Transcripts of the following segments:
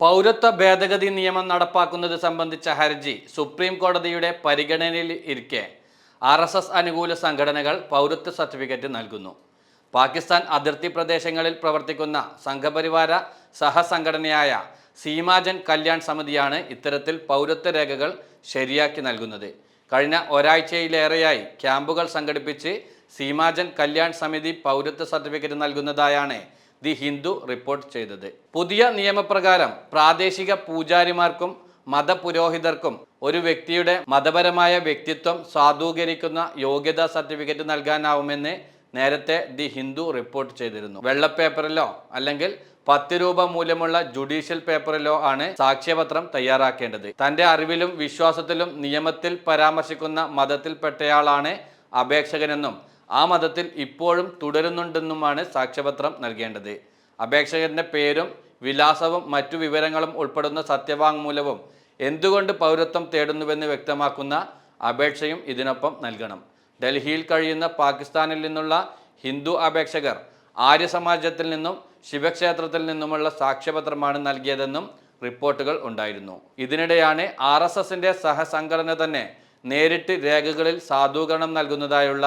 പൗരത്വ ഭേദഗതി നിയമം നടപ്പാക്കുന്നത് സംബന്ധിച്ച ഹർജി സുപ്രീം കോടതിയുടെ പരിഗണനയിൽ ഇരിക്കെ ആർ എസ് എസ് അനുകൂല സംഘടനകൾ പൗരത്വ സർട്ടിഫിക്കറ്റ് നൽകുന്നു. പാകിസ്ഥാൻ അതിർത്തി പ്രദേശങ്ങളിൽ പ്രവർത്തിക്കുന്ന സംഘപരിവാര സഹസംഘടനയായ സീമാജൻ കല്യാൺ സമിതിയാണ് ഇത്തരത്തിൽ പൗരത്വ രേഖകൾ ശരിയാക്കി നൽകുന്നത്. കഴിഞ്ഞ ഒരാഴ്ചയിലേറെയായി ക്യാമ്പുകൾ സംഘടിപ്പിച്ച് സീമാജൻ കല്യാൺ സമിതി പൗരത്വ സർട്ടിഫിക്കറ്റ് നൽകുന്നതായാണ് ദി ഹിന്ദു റിപ്പോർട്ട് ചെയ്തത്. പുതിയ നിയമപ്രകാരം പ്രാദേശിക പൂജാരിമാർക്കും മതപുരോഹിതർക്കും ഒരു വ്യക്തിയുടെ മതപരമായ വ്യക്തിത്വം സാധൂകരിക്കുന്ന യോഗ്യതാ സർട്ടിഫിക്കറ്റ് നൽകാനാവുമെന്ന് നേരത്തെ ദി ഹിന്ദു റിപ്പോർട്ട് ചെയ്തിരുന്നു. വെള്ളപ്പേപ്പറിലോ അല്ലെങ്കിൽ പത്ത് രൂപ മൂല്യമുള്ള ജുഡീഷ്യൽ പേപ്പറിലോ ആണ് സാക്ഷ്യപത്രം തയ്യാറാക്കേണ്ടത്. തന്റെ അറിവിലും വിശ്വാസത്തിലും നിയമത്തിൽ പരാമർശിക്കുന്ന മതത്തിൽപ്പെട്ടയാളാണ് അപേക്ഷകനെന്നും ആ മതത്തിൽ ഇപ്പോഴും തുടരുന്നുണ്ടെന്നുമാണ് സാക്ഷ്യപത്രം നൽകേണ്ടത്. അപേക്ഷകന്റെ പേരും വിലാസവും മറ്റു വിവരങ്ങളും ഉൾപ്പെടുന്ന സത്യവാങ്മൂലവും എന്തുകൊണ്ട് പൗരത്വം തേടുന്നുവെന്ന് വ്യക്തമാക്കുന്ന അപേക്ഷയും ഇതിനൊപ്പം നൽകണം. ഡൽഹിയിൽ കഴിയുന്ന പാകിസ്ഥാനിൽ നിന്നുള്ള ഹിന്ദു അപേക്ഷകർ ആര്യസമാജത്തിൽ നിന്നും ശിവക്ഷേത്രത്തിൽ നിന്നുമുള്ള സാക്ഷ്യപത്രമാണ് നൽകിയതെന്നും റിപ്പോർട്ടുകൾ ഉണ്ടായിരുന്നു. ഇതിനിടെയാണ് ആർ എസ് എസിന്റെ സഹസംഘടന തന്നെ നേരിട്ട് രേഖകളിൽ സാധൂകരണം നൽകുന്നതായുള്ള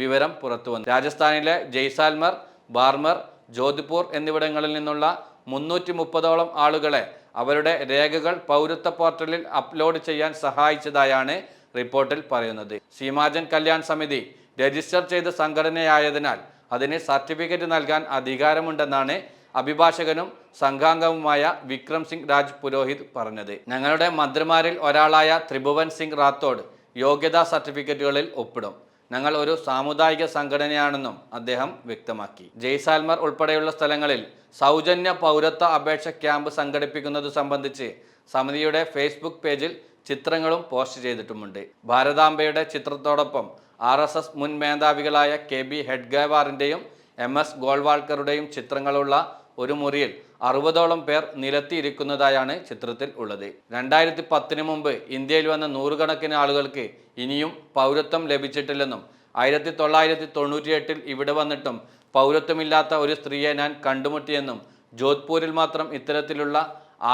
വിവരം പുറത്തുവന്നു രാജസ്ഥാനിലെ ജയ്സാൽമർ ബാർമർ ജോധ്പൂർ എന്നിവിടങ്ങളിൽ നിന്നുള്ള മുന്നൂറ്റി മുപ്പതോളം ആളുകളെ അവരുടെ രേഖകൾ പൗരത്വ പോർട്ടലിൽ അപ്ലോഡ് ചെയ്യാൻ സഹായിച്ചതായാണ് റിപ്പോർട്ടിൽ പറയുന്നത്. സീമാജൻ കല്യാൺ സമിതി രജിസ്റ്റർ ചെയ്ത സംഘടനയായതിനാൽ അതിന് സർട്ടിഫിക്കറ്റ് നൽകാൻ അധികാരമുണ്ടെന്നാണ് അഭിഭാഷകനും സംഘാംഗവുമായ വിക്രം സിംഗ് രാജ് പുരോഹിത് പറഞ്ഞത്. ഞങ്ങളുടെ മന്ത്രിമാരിൽ ഒരാളായ ത്രിഭുവൻ സിംഗ് റാത്തോഡ് യോഗ്യതാ സർട്ടിഫിക്കറ്റുകളിൽ ഒപ്പിടും. ഞങ്ങൾ ഒരു സാമുദായിക സംഘടനയാണെന്നും അദ്ദേഹം വ്യക്തമാക്കി. ജയ്സാൽമർ ഉൾപ്പെടെയുള്ള സ്ഥലങ്ങളിൽ സൗജന്യ പൗരത്വ അപേക്ഷ ക്യാമ്പ് സംഘടിപ്പിക്കുന്നത് സംബന്ധിച്ച് സമിതിയുടെ ഫേസ്ബുക്ക് പേജിൽ ചിത്രങ്ങളും പോസ്റ്റ് ചെയ്തിട്ടുമുണ്ട്. ഭാരതാംബയുടെ ചിത്രത്തോടൊപ്പം ആർ എസ് എസ് മുൻ മേധാവികളായ കെ ബി ഹെഡ്ഗേവാറിന്റെയും എം എസ് ഗോൾവാൾക്കറുടെയും ചിത്രങ്ങളുള്ള ഒരു മുറിയിൽ അറുപതോളം പേർ നിലത്തിയിരിക്കുന്നതായാണ് ചിത്രത്തിൽ ഉള്ളത്. രണ്ടായിരത്തി പത്തിന് മുമ്പ് ഇന്ത്യയിൽ വന്ന നൂറുകണക്കിന് ആളുകൾക്ക് ഇനിയും പൗരത്വം ലഭിച്ചിട്ടില്ലെന്നും ആയിരത്തി തൊള്ളായിരത്തി തൊണ്ണൂറ്റിയെട്ടിൽ ഇവിടെ വന്നിട്ടും പൗരത്വമില്ലാത്ത ഒരു സ്ത്രീയെ ഞാൻ കണ്ടുമുട്ടിയെന്നും ജോധ്പൂരിൽ മാത്രം ഇത്തരത്തിലുള്ള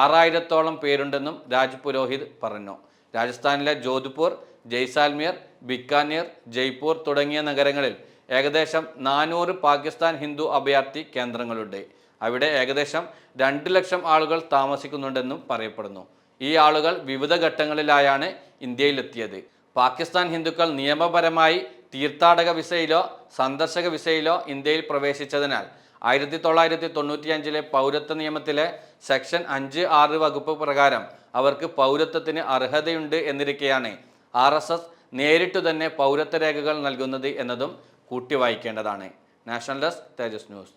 ആറായിരത്തോളം പേരുണ്ടെന്നും രാജ് പുരോഹിത് പറഞ്ഞു. രാജസ്ഥാനിലെ ജോധ്പൂർ ജയ്സാൽമീർ ബിക്കാനീർ ജയ്പൂർ തുടങ്ങിയ നഗരങ്ങളിൽ ഏകദേശം നാനൂറ് പാകിസ്ഥാൻ ഹിന്ദു അഭയാർത്ഥി കേന്ദ്രങ്ങളുണ്ട്. അവിടെ ഏകദേശം രണ്ട് ലക്ഷം ആളുകൾ താമസിക്കുന്നുണ്ടെന്നും പറയപ്പെടുന്നു. ഈ ആളുകൾ വിവിധ ഘട്ടങ്ങളിലായാണ് ഇന്ത്യയിലെത്തിയത്. പാകിസ്ഥാൻ ഹിന്ദുക്കൾ നിയമപരമായി തീർത്ഥാടക വിസയിലോ സന്ദർശക വിസയിലോ ഇന്ത്യയിൽ പ്രവേശിച്ചതിനാൽ ആയിരത്തി തൊള്ളായിരത്തി തൊണ്ണൂറ്റിയഞ്ചിലെ പൗരത്വ നിയമത്തിലെ സെക്ഷൻ അഞ്ച് ആറ് വകുപ്പ് പ്രകാരം അവർക്ക് പൗരത്വത്തിന് അർഹതയുണ്ട് എന്നിരിക്കെയാണ് ആർ എസ് എസ് നേരിട്ടു തന്നെ പൗരത്വ രേഖകൾ നൽകുന്നത് എന്നതും കൂട്ടി വായിക്കേണ്ടതാണ് നാഷണൽ ഡെസ്ക് തേജസ് ന്യൂസ്.